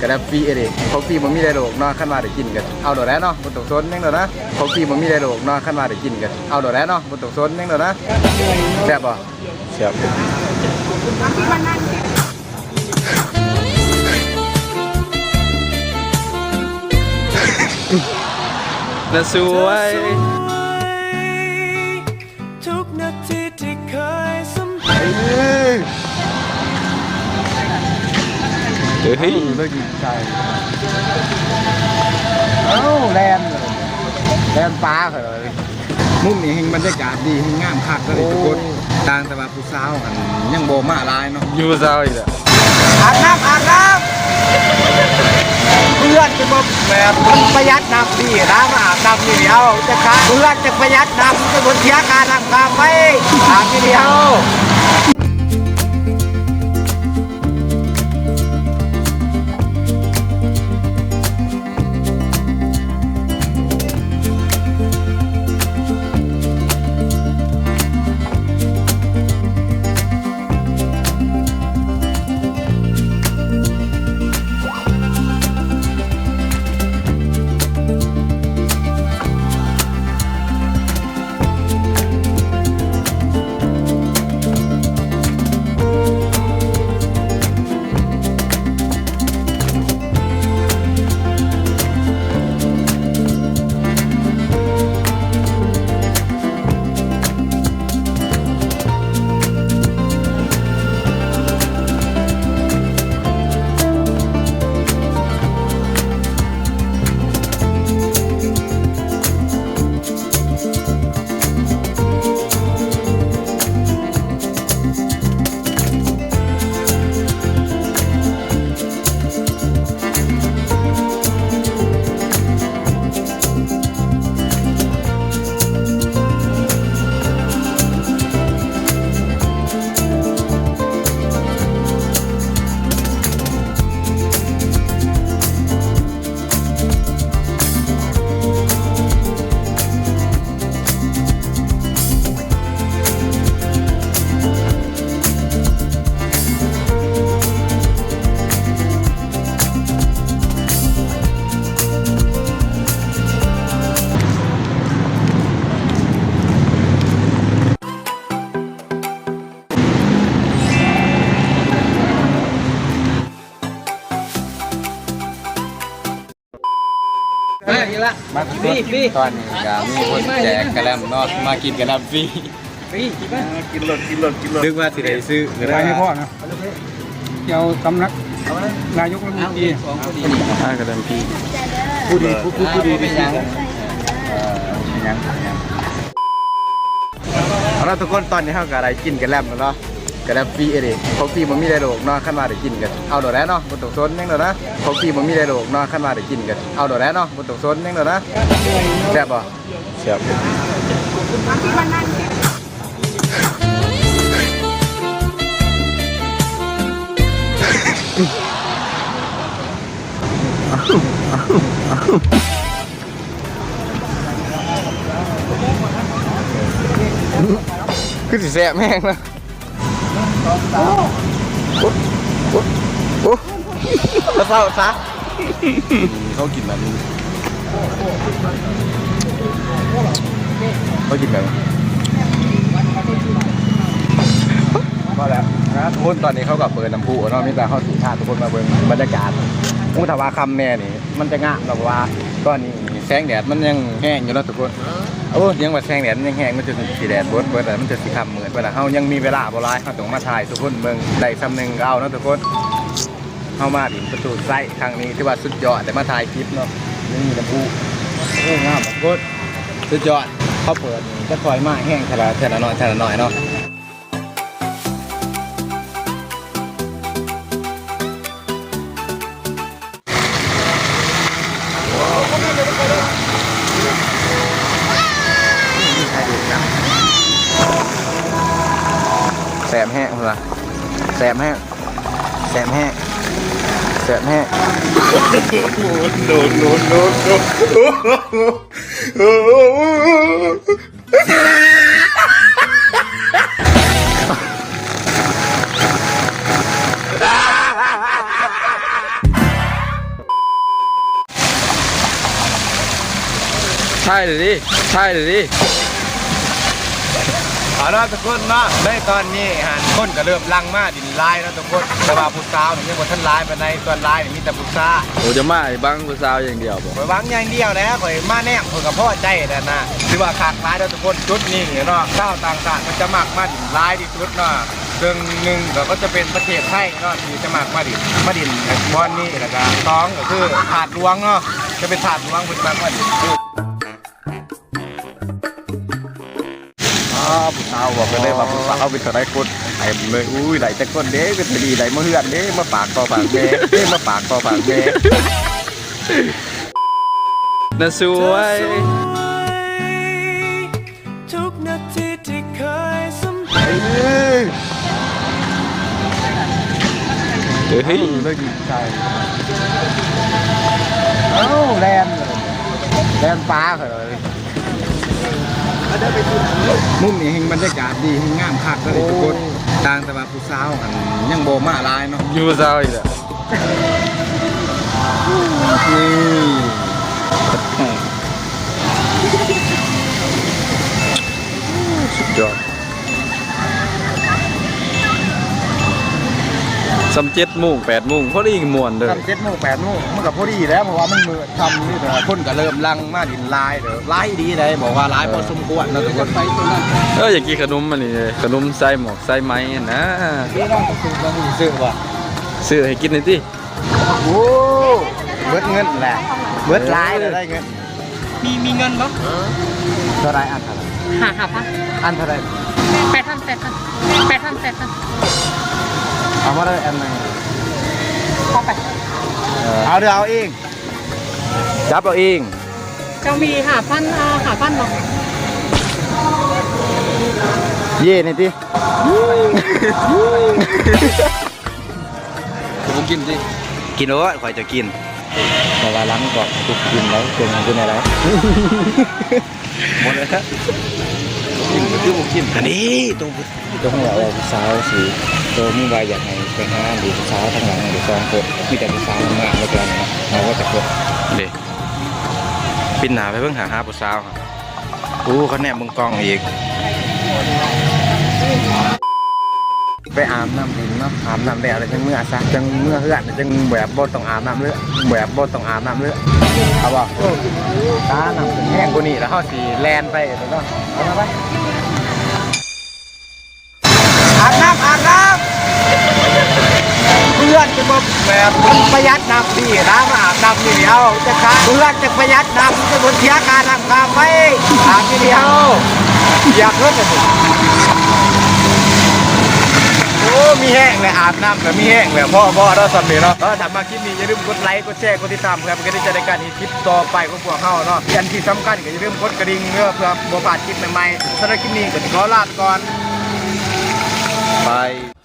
กระดับฟรีเอเดิของฟรีมันมีได้โลกเนาะขั้นว่าได้กินกันเอาโดดแล้วเนาะบนตกซนยังโดดนะของฟรีมันมีได้โลกเนาะขั้นว่าได้กินกันเอาโดดแล้วเนาะบนตกซนยังโดดนะแซ่บป่ะแซ่บน่าสวย เฮ้ยเลิกกินใจเอ้าแลนเลยแลนปลาเหรอมุมนี้เฮงบรรยากาศดีเฮงงามคักเลยทุกคนต่างแต่ว่าผู้สาวหันยังโบมาหลายเนาะยูซาวอีกแล้วอาบน้ำอาบน้ำเพื่อนจะมาแบบมันประหยัดน้ำดีนะมาอาบน้ำทีเดียวจะขาเพื่อนจะประหยัดน้ำจะบนเทียการน้ำกาไฟอาบทีเดียว ละมาฟรีฟรีตอนนี้ก็มีคนแจกกระแลมเนาะมากินกระแลมฟรีกินหลดกินหลดกินหลดนึกว่าสิได้ซื้อก็ไปได้ให้พ่อนะเดี๋ยวสำนักนายกรัฐมนตรีอ่ากระแลมฟรีผู้ดีผู้ผู้ผู้ดีที่สุดยังเอาละทุกคนตอนนี้เฮาก็ได้กินกระแลมแล้วเนาะ กระแลมฟรีเอเดิของฟรีมันมีได้โลกเนาะขั้นว่าได้กินกันเอาโดดแล้วเนาะบนตกซนยังโดดนะของฟรีมันมีได้โลกเนาะขั้นว่าได้กินกันเอาโดดแล้วเนาะบนตกซนยังโดดนะแซ่บป่ะแซ่บคือสิแซ่บแม่งนะ โอ้โอ้โอ้แล้วเศร้าซะเขากินแบบนี้เขากินแบบนี้พอแล้วนะทุกคนตอนนี้เขากับเปิดน้ำพุเนาะมีแต่เขาสีชาทุกคนมาเบิ่งบรรยากาศมุทวาคำแน่นี่ มันจะงามแบบว่าตอนนี้ แสงแดดมันยังแห้งอยู่แล้วทุกคนโอ้ยังว่าแสงแดดมันยังแห้งมันจะสีแดดบดเบิดแต่มันจะสีคำเหมือนเวลาเฮายังมีเวลาบ่หลายเฮาต้องมาถ่ายทุกคนเบิ่งได้ซ้ำหนึ่งเอาเนาะทุกคนเฮามาดินประตูไส้ครั้งนี้ที่ว่าสุดยอดแต่มาถ่ายคลิปเนาะนี่น้ำพุโอ้งามมากกดสุดยอดเขาเปิดจะคอยมาแห้งเทละเทละน้อยเทละน้อยเนาะ บแห้งเลแสบแห้งแสบแห้งแสบแห้งโดนโดนโดนโดนใช่เลยดิใช่เลยดิ เอาละทุกคนเนาะในตอนนี้หันคนก็เริ่มลังมาดินลายแล้วทุกคนแต่ว่าผู้สาวนี่ยังบ่ทันลายไปในส่วนลายนี่มีแต่ผู้ชายโอ้จะมาไอ้บังผู้สาวอย่างเดียวบ่ข่อยหวังอย่างเดียวแล้วข่อยมาแนมข่อยกับพ่อใจแต่นะถือว่าขาดลายแล้วทุกคนจุดนี้เนาะชาวต่างชาติมันจะมักมาดินลายที่สุดเนาะเรื่องหนึ่งก็จะเป็นประเทศไทยเนาะที่จะมักมาดินมาดินบอนนี่แล้วก็สองก็คือถาดหลวงเนาะจะเป็นถาดหลวงเป็นมักมาดิน ผู้สาวบอกไปเลยว่าผู้สาวเป็นเท่าไรคนไอ้เลยอุ้ยไหลแต่คนเด้เป็นดีไหลมาเฮือนเด้มาปากต่อปากแม่เด้มาปากต่อปากแม่น่าสวยทุกนาทีที่เคยสัมเอ้ยเฮ้ยเลิกยิงใช่เอ้าแลนเลยแลนฟ้าเลย มุมนี้เฮงบรรยากาศดีเฮงงามคักเลยทุกคนต่างแต่ว่าผู้สาวหันยังโบมาหลายเนาะอยู่ผู้สาวอีกแล้วนี่ สำเจ็ดโมงแปดโมงพอดีมวนเด้อทำเจ็ดโมงแปดโมงมันกับพอดีแล้วเพราะว่ามันมือทำนี่แต่ว่าคนก็เริ่มลังมาดินลายเด้อลายดีเลยบอกว่าลายพอสมควรแล้วทุกคนไปตัวนั้นเอออยากกินขนมมันนี่เลยขนมไส้หมอกไส้ไม้นะที่ต้องซื้อต้องซื้อว่ะซื้อให้กินหน่อยติโอ้เบิดเงินแหละเบิดลายเลยได้เงินมีมีเงินปะเท่าไรอันเท่าไรหาหาพันอันเท่าไรแปดพันแปดพันแปดพันแปดพัน เอามาได้อันหนึงพอไป เอาเดี๋ยวเอาเองจับเอาเองเจ้ามีหาพันอ่าหาพันเนาะเย่นี่ติผมกินสิกินโอ้ยข่อยจะกินแต่ว่าล้างก่อนตุกกินแล้วเป็นกินอะไรหมดเลยครับกินก็คือผมกินอันนี้ตรงตรงหัวเราผู้สาวสิ ตัวมีใบอยากให้ไปห้าหรือผู้สาวทางหลังหรือซองกดมีแต่ผู้สาวมากแล้วกันนะเราก็จะกดเด้ปินหนาไปเพิ่งหาหาผู้สาวครับอู้เขาแนบมึงกล้องอีก ไปอาบน้ำดินเนาะอาบน้ำแดดอะไรจังเมื่อซะจังเมื่อเฮือนจังแบบบ่ต้องอาบน้ำเลือดแบบบ่ต้องอาบน้ำเลือดเอาบ่ตาน้ำถึงแห้งกว่านี้แล้วเฮาสิแลนไปเนาะเอามาไปอาบน้ำอาบน้ำเพื่อนจะบ่แบบประหยัดน้ำดีนะมาอาบน้ำนี่เดียวจะขาเพื่อนจะประหยัดน้ำจะบนเสียการน้ำข้ามไว้อาบนี่เดียวอยากเลิกเลยโอ้มีแห้งเลยอาบน้ำแต่มีแห้งเลยพ่อพ่อเราสำเร็จเนาะเออถ้ามาคลิปนี้อย่าลืมกดไลค์กดแชร์กดติดตามครับเพื่อที่จะได้การเห็นคลิปต่อไปของพวกเราเนาะอันที่สำคัญก็อย่าลืมกดกระดิ่งเพื่อเพื่อบ่พลาดคลิปใหม่ๆสำหรับคลิปนี้ก็ขอลาไปก่อนบาย